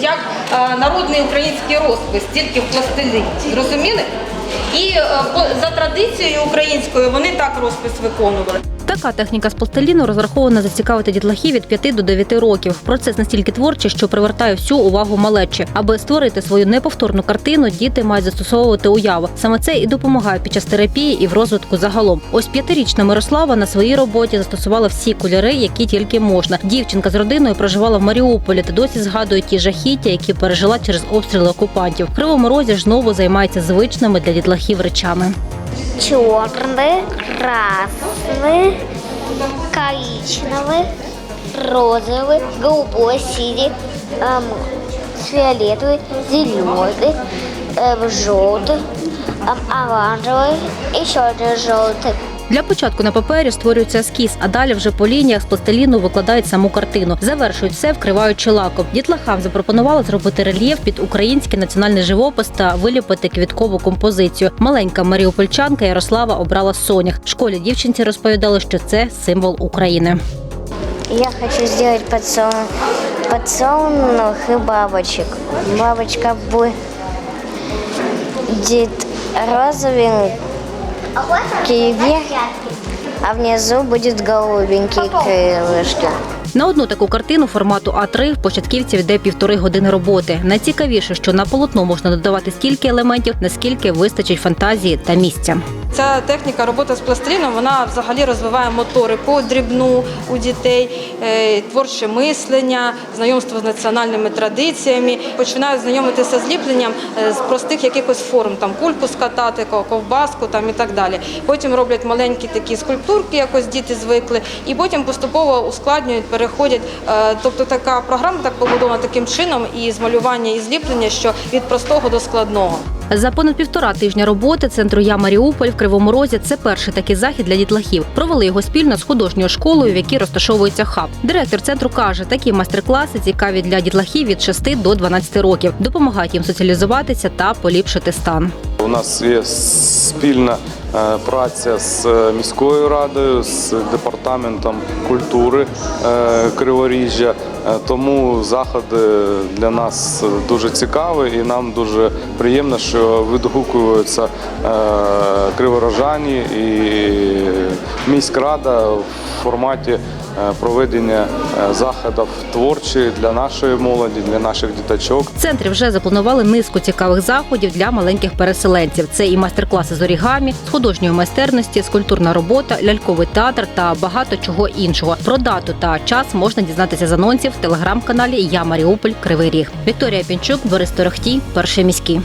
як е, народний український розпис, тільки в пластилі. Зрозуміли? І е, за традицією українською вони так розпис виконували. Така техніка з пластиліну розрахована зацікавити дітлахів від 5 до 9 років. Процес настільки творчий, що привертає всю увагу малечі. Аби створити свою неповторну картину, діти мають застосовувати уяву. Саме це і допомагає під час терапії і в розвитку загалом. Ось п'ятирічна Мирослава на своїй роботі застосувала всі кольори, які тільки можна. Дівчинка з родиною проживала в Маріуполі та досі згадує ті жахіття, які пережила через обстріли окупантів. В Кривому розі ж знову займається звичними для дітлахів речами. Черный, красный, коричневый, розовый, голубой, синий, эм, фиолетовый, зеленый, эм, желтый, эм, оранжевый, еще один желтый. Для початку на папері створюється ескіз, а далі вже по лініях з пластиліну викладають саму картину. Завершують все, вкриваючи лаком. Дітлахам запропонували зробити рельєф під український національний живопис та виліпити квіткову композицію. Маленька маріупольчанка Ярослава обрала сонях. В школі дівчинці розповідали, що це символ України. Я хочу сделать подсон... подсолнух и бабочек. Бабочка будет розовенький вверх, а внизу будет голубенькие крылышки. На одну таку картину формату А3 в початківців йде півтори години роботи. Найцікавіше, що на полотно можна додавати стільки елементів, наскільки вистачить фантазії та місця. Ця техніка роботи з пластиліном, вона взагалі розвиває моторику дрібну у дітей, е, творче мислення, знайомство з національними традиціями. Починають знайомитися з ліпленням е, з простих якихось форм, там кульку скатати, ковбаску там і так далі. Потім роблять маленькі такі скульптурки, якось діти звикли, і потім поступово ускладнюють, переходять. Е, Тобто така програма так побудована таким чином, і з малювання, і зліплення, що від простого до складного. За понад півтора тижня роботи центру Я Маріуполь в Кривому Розі це перший такий захід для дітлахів. Провели його спільно з художньою школою, в якій розташовується хаб. Директор центру каже, такі майстер-класи цікаві для дітлахів від 6 до 12 років, допомагають їм соціалізуватися та поліпшити стан. У нас є спільна праця з е, міською радою, з департаментом культури е, Криворіжжя. Е, Тому заходи для нас дуже цікаві і нам дуже приємно, що відгукуються е, криворожані і міськрада форматі е, проведення е, заходів творчих для нашої молоді, для наших діточок. В центрі вже запланували низку цікавих заходів для маленьких переселенців. Це і майстер-класи з орігамі, з художньої майстерності, скульптурна робота, ляльковий театр та багато чого іншого. Про дату та час можна дізнатися з анонсів в телеграм-каналі Я Маріуполь Кривий Ріг. Вікторія Пінчук, Борис Торохтій, перший міський.